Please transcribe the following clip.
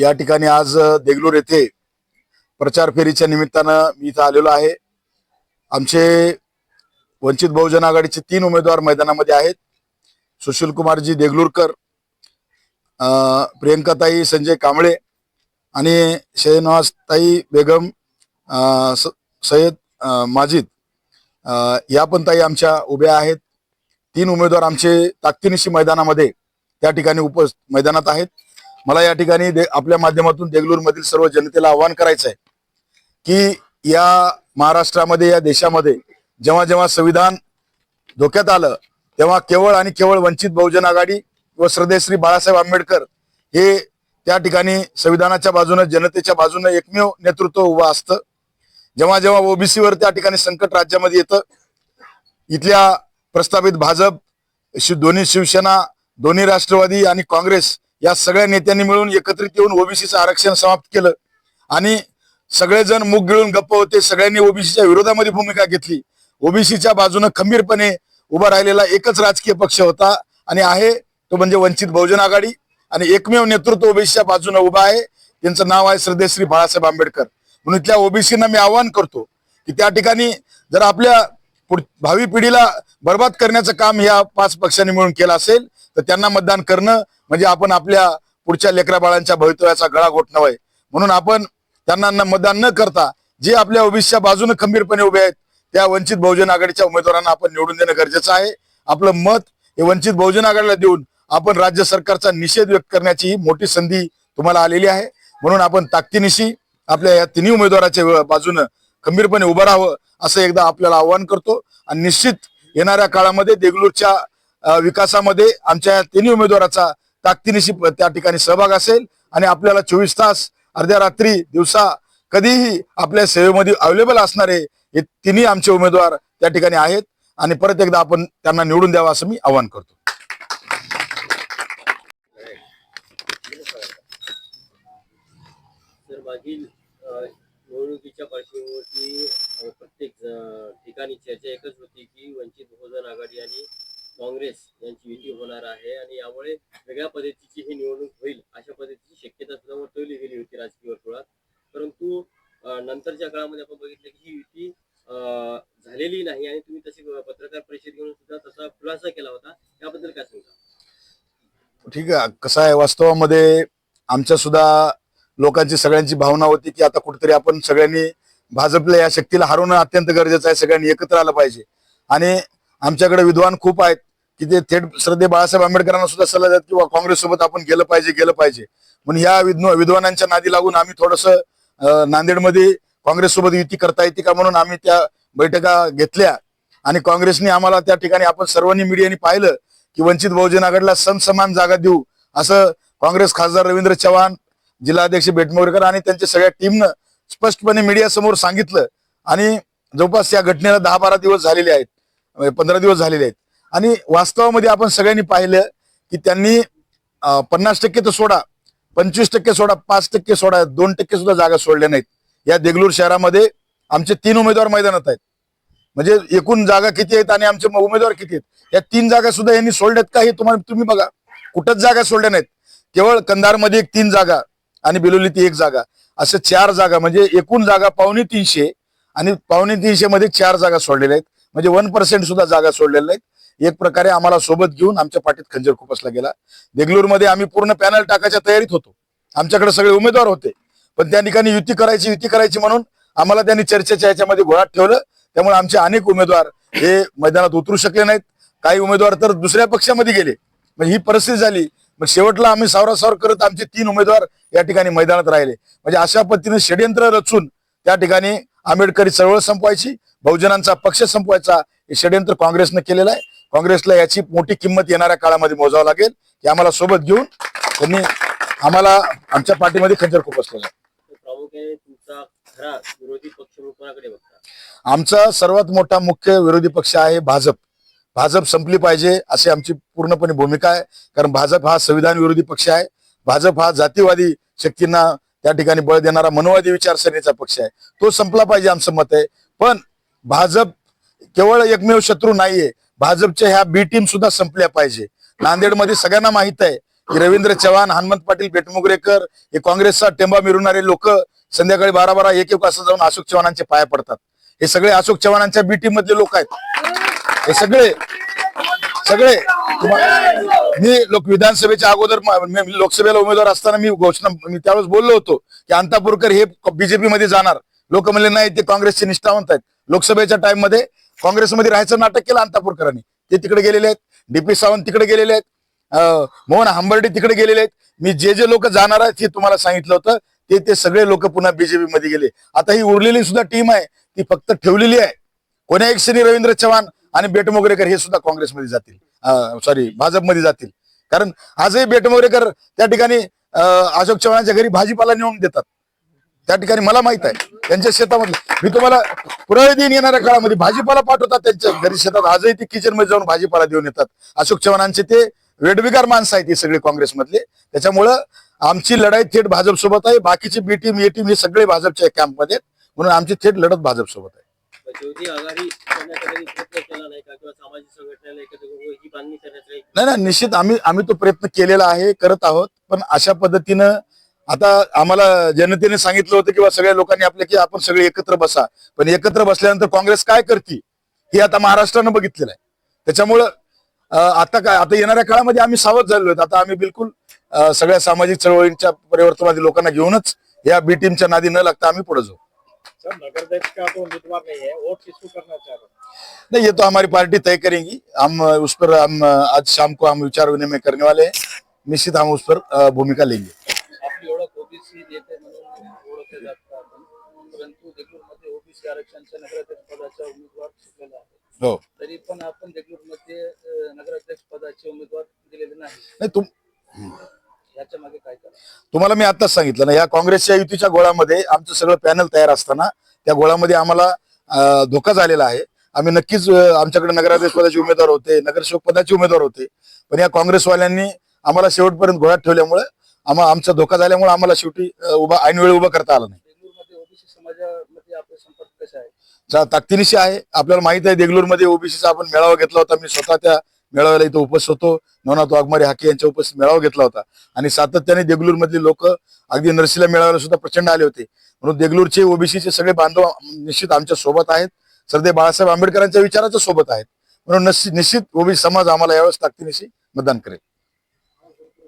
या ठिकाणी आज देगलूर येथे प्रचार फेरीच्या निमित्तानं मी इथं आलेलो आहे. आमचे वंचित बहुजन आघाडीचे तीन उमेदवार मैदानामध्ये आहेत. सुशील कुमारजी देगलूरकर प्रियंकाताई संजय कांबळे आणि शहनवाजताई बेगम स- सय्यद माजिद या पण ताई आमच्या उभ्या आहेत. तीन उमेदवार आमचे ताकदीनिशी मैदानामध्ये त्या ठिकाणी उप मैदानात आहेत. मला या ठिकाणी आपल्या माध्यमातून देगलूर मधील सर्व जनतेला आवाहन करायचं आहे की या महाराष्ट्रामध्ये या देशामध्ये जेव्हा जेव्हा संविधान धोक्यात आलं तेव्हा केवळ आणि केवळ वंचित बहुजन आघाडी व श्रद्धेश्री बाळासाहेब आंबेडकर हे त्या ठिकाणी संविधानाच्या बाजूने जनतेच्या बाजूनं एकमेव नेतृत्व उभं असतं. जेव्हा जेव्हा ओबीसीवर त्या ठिकाणी संकट राज्यामध्ये येतं इथल्या प्रस्तावित भाजप दोन्ही शिवसेना दोन्ही राष्ट्रवादी आणि काँग्रेस या सगळ्या नेत्यांनी मिळून एकत्रित येऊन ओबीसीचं आरक्षण समाप्त केलं. आणि सगळेजण मुग गिळून गप्प होते. सगळ्यांनी ओबीसीच्या विरोधामध्ये भूमिका घेतली. ओबीसीच्या बाजूने खंबीरपणे उभा राहिलेला एकच राजकीय पक्ष होता आणि आहे तो म्हणजे वंचित बहुजन आघाडी. आणि एकमेव नेतृत्व ओबीसीच्या बाजूने उभा आहे. त्यांचं नाव आहे श्रद्धेश्री बाळासाहेब आंबेडकर. म्हणून त्या ओबीसीना मी आवाहन करतो की त्या ठिकाणी जर आपल्या भावी पिढीला बर्बाद करण्याचं काम ह्या पाच पक्षांनी मिळून केलं असेल तर त्यांना मतदान करणं म्हणजे आपण आपल्या पुढच्या लेकरा बाळांच्या भवितव्याचा गळा घोटणं आहे म्हणून आपण त्यांना न- मतदान न करता जे आपल्या ओबीसीच्या बाजूने खंबीरपणे उभे आहेत त्या वंचित बहुजन आघाडीच्या उमेदवारांना आपण निवडून देणं गरजेचं आहे. आपलं मत हे वंचित बहुजन आघाडीला देऊन आपण राज्य सरकारचा निषेध व्यक्त करण्याची ही मोठी संधी तुम्हाला आलेली आहे. म्हणून आपण ताकदीनिशी आपल्या या तिन्ही उमेदवाराच्या बाजूनं खंबीरपणे उभं राहावं असं एकदा आपल्याला आवाहन करतो. आणि निश्चित येणाऱ्या काळामध्ये देगलूरच्या विकासामध्ये आमच्या या तिन्ही उमेदवाराचा ताकदीनिशी त्या ठिकाणी सहभाग असेल. आणि आपल्याला चोवीस तास अर्ध्या रात्री दिवसा कधीही आपल्या सेवेमध्ये अवेलेबल असणारे हे तिन्ही आमचे उमेदवार त्या ठिकाणी आहेत. आणि परत एकदा आपण त्यांना निवडून द्यावा असं मी आवाहन करतो. मागील निवडणुकीच्या पार्श्वभूमीवरती प्रत्येक ठिकाणी चर्चा एकच होती की वंचित बहुजन आघाडी आणि काँग्रेस यांची युती होणार आहे आणि यामुळे वेगळ्या पद्धतीची ही निवडणूक होईल अशा पद्धतीची शक्यता सुद्धा वर्तवली गेली होती राजकीय वर्तुळात. परंतु नंतरच्या काळामध्ये आपण बघितलं की ही युती झालेली नाही आणि तुम्ही तशी पत्रकार परिषद घेऊन सुद्धा तसा खुलासा केला होता. याबद्दल काय सांगता ठीक आहे. कसं आहे वास्तवामध्ये आमच्या सुद्धा लोकांची सगळ्यांची भावना होती की आता कुठेतरी आपण सगळ्यांनी भाजपला या शक्तीला हरवणं अत्यंत गरजेचं आहे सगळ्यांनी एकत्र आलं पाहिजे. आणि आमच्याकडे विद्वान खूप आहेत की ते थेट श्रद्धे बाळासाहेब आंबेडकरांना सुद्धा सल्ला देतात किंवा काँग्रेस सोबत आपण गेलं पाहिजे गेलं पाहिजे. म्हणून या विद्व विद्वानांच्या नादी लागून आम्ही थोडस नांदेडमध्ये काँग्रेस सोबत युती करता येते का म्हणून आम्ही त्या बैठका घेतल्या. आणि काँग्रेसने आम्हाला त्या ठिकाणी आपण सर्वांनी मीडियाने पाहिलं की वंचित बहुजन आघाडीला समान जागा देऊ असं काँग्रेस खासदार रवींद्र चव्हाण जिल्हाध्यक्ष बेटमोरकर आणि त्यांच्या सगळ्या टीमनं स्पष्टपणे मीडिया समोर सांगितलं. आणि जवळपास या घटनेला दहा बारा दिवस झालेले आहेत. म्हणजे पंधरा दिवस झालेले आहेत. आणि वास्तवामध्ये आपण सगळ्यांनी पाहिलं की त्यांनी पन्नास टक्के तर सोडा पंचवीस टक्के सोडा पाच टक्के सोडा दोन टक्के सुद्धा जागा सोडल्या नाहीत. या देगलूर शहरामध्ये आमचे तीन उमेदवार मैदानात आहेत. म्हणजे एकूण जागा किती आहेत आणि आमचे उमेदवार किती आहेत? या तीन जागा सुद्धा यांनी सोडल्यात का हे तुम्हाला तुम्ही बघा. कुठंच जागा सोडल्या नाहीत. केवळ कंधारमध्ये एक तीन जागा. आणि बिलोली ती एक जागा. असं चार जागा म्हणजे एकूण जागा पावणे तीनशे आणि पावणे तीनशे मध्ये चार जागा सोडलेल्या आहेत. म्हणजे वन पर्सेंट सुद्धा जागा सोडलेल्या आहेत. एक प्रकारे आम्हाला सोबत घेऊन आमच्या पाठीत खंजर खुपसला गेला. देगलूरमध्ये आम्ही पूर्ण पॅनल टाकायच्या तयारीत होतो. आमच्याकडे सगळे उमेदवार होते. पण त्या ठिकाणी युती करायची युती करायची म्हणून आम्हाला त्यांनी चर्चेच्या याच्यामध्ये घोळात ठेवलं. त्यामुळे आमचे अनेक उमेदवार हे मैदानात उतरू शकले नाहीत. काही उमेदवार तर दुसऱ्या पक्षामध्ये गेले. म्हणजे ही परिस्थिती झाली. मग शेवटला आम्ही सावरासावर करत आमचे तीन उमेदवार या ठिकाणी मैदानात राहिले. म्हणजे अशा पद्धतीने षडयंत्र रचून त्या ठिकाणी आंबेडकरी चळवळ संपवायची बहुजनांचा पक्ष संपवायचा हे षडयंत्र काँग्रेसनं केलेलं आहे. काँग्रेसला याची मोठी किंमत येणाऱ्या काळामध्ये मोजावं लागेल. की आम्हाला सोबत घेऊन त्यांनी आम्हाला आमच्या पाठीमध्ये खंजर खूप आहे. आमचा सर्वात मोठा मुख्य विरोधी पक्ष आहे भाजप. भाजप संपली पाहिजे अशी आमची पूर्णपणे भूमिका आहे. कारण भाजप हा संविधान विरोधी पक्ष आहे. भाजप हा जातीवादी शक्तींना त्या ठिकाणी बळ देणारा मनोवादी विचारसरणीचा पक्ष आहे. तो संपला पाहिजे आमचं मत आहे. पण भाजप केवळ एकमेव शत्रू नाहीये. भाजपच्या ह्या बी टीम सुद्धा संपल्या पाहिजे. नांदेडमध्ये सगळ्यांना माहीत आहे की रवींद्र चव्हाण हनुमंत पाटील बेटमुगरेकर हे काँग्रेसचा टेंबा मिरवणारे लोक संध्याकाळी बारा बारा एक एक वाजता जाऊन अशोक चव्हाणांचे पाया पडतात. हे सगळे अशोक चव्हाणांच्या बी टीम मधले लोक आहेत. हे सगळे सगळे मी लोक विधानसभेच्या अगोदर लोकसभेला उमेदवार असताना मी घोषणा मी त्यावेळेस बोललो होतो की अंतापूरकर हे बीजेपी मध्ये जाणार. लोक म्हणले नाही ते काँग्रेसचे निष्ठावंत आहेत. लोकसभेच्या टाइममध्ये काँग्रेसमध्ये राहायचं नाटक केलं अंतापूरकरांनी. ते तिकडे गेलेले आहेत. डीपी सावंत तिकडे गेलेले आहेत. अं, मोहन हंबर्डे तिकडे गेलेले आहेत. मी जे जे लोक जाणार आहेत हे तुम्हाला सांगितलं होतं. ते ते सगळे लोक पुन्हा बीजेपी मध्ये गेले. आता ही उरलेली सुद्धा टीम आहे. ती फक्त ठेवलेली आहे. कोण्या एक श्री रवींद्र चव्हाण आणि बेटमोगरेकर हे सुद्धा काँग्रेसमध्ये जातील. सॉरी भाजपमध्ये जातील. कारण आजही बेटमोगरेकर त्या ठिकाणी अशोक चव्हाणांच्या घरी भाजीपाला नेऊन देतात. त्या ठिकाणी मला माहीत आहे. त्यांच्या शेतामध्ये मी तुम्हाला पुरावे दिन येणाऱ्या काळामध्ये भाजीपाला पाठवतात त्यांच्या घरी शेतात. आजही ते किचनमध्ये जाऊन भाजीपाला देऊन येतात. अशोक चव्हाणांचे ते वेडविगार माणसं आहेत हे सगळे काँग्रेसमधले. त्याच्यामुळं आमची लढाई थेट भाजप सोबत आहे. बाकीची बी टीम ए टीम हे सगळे भाजपच्या कॅम्पमध्ये म्हणून आमची थेट लढत भाजप सोबत आहे नाही नाही निश्चित आम्ही आम्ही तो प्रयत्न केलेला आहे करत आहोत. पण अशा पद्धतीनं आता आम्हाला जनतेने सांगितलं होतं किंवा सगळ्या लोकांनी आपल्या की आपण सगळे एकत्र बसा. पण एकत्र बसल्यानंतर काँग्रेस काय करते? हे आता महाराष्ट्रानं बघितलेलं आहे. त्याच्यामुळं आता काय आता येणाऱ्या काळामध्ये आम्ही सावध झालेलो आता आम्ही बिलकुल सगळ्या सामाजिक चळवळींच्या परिवर्तनातील लोकांना घेऊनच या बी टीमच्या नादी न लागता आम्ही पुढे जाऊ. सर नगरध्यक्ष का तो उम्मीदवार नहीं है वोट किसको करना चाह रहे नहीं ये तो हमारी पार्टी तय करेंगी। हम उस पर हम आज शाम को हम विचार विनिमय करने वाले हैं। निश्चित हम उस पर भूमिका लेंगे। हो. तरी पण आपण देगलूरमध्ये नगराध्यक्ष पदाचे उमेदवार दिलेले नाही. नाही तुम तुम्हाला मी आताच सांगितलं ना या काँग्रेसच्या युतीच्या गोळामध्ये आमचं सगळं पॅनल तयार असताना त्या गोळामध्ये आम्हाला धोका झालेला आहे. आम्ही नक्कीच आमच्याकडे नगराध्यक्ष पदाचे उमेदवार होते नगरसेवक पदाचे उमेदवार होते. पण या काँग्रेसवाल्यांनी आम्हाला शेवटपर्यंत घोळ्यात ठेवल्यामुळे आम्हा आमचा धोका झाल्यामुळे आम्हाला शेवटी उभा ऐनवेळी उभा करता आला नाही. ताकदीनिशी आहे. आपल्याला माहीत आहे देगलूरमध्ये ओबीसीचा आपण मेळावा घेतला होता. मी स्वतः त्या मेळाव्याला इथं उपस्थित होतो. नवनाथ वाघमारे हाके यांच्या उपस्थित मेळावा घेतला होता. आणि सातत्याने देगलूर मधली लोक अगदी नरसीला मेळाव्याला सुद्धा प्रचंड आले होते. म्हणून देगलूरचे ओबीसीचे सगळे बांधव निश्चित आमच्यासोबत आहेत. सरदे बाळासाहेब आंबेडकरांच्या विचाराच्या सोबत आहेत. म्हणून निश्चित निश्चित ओबीसी समाज आम्हाला यावेळेस ताकदीनिशी मतदान करेल.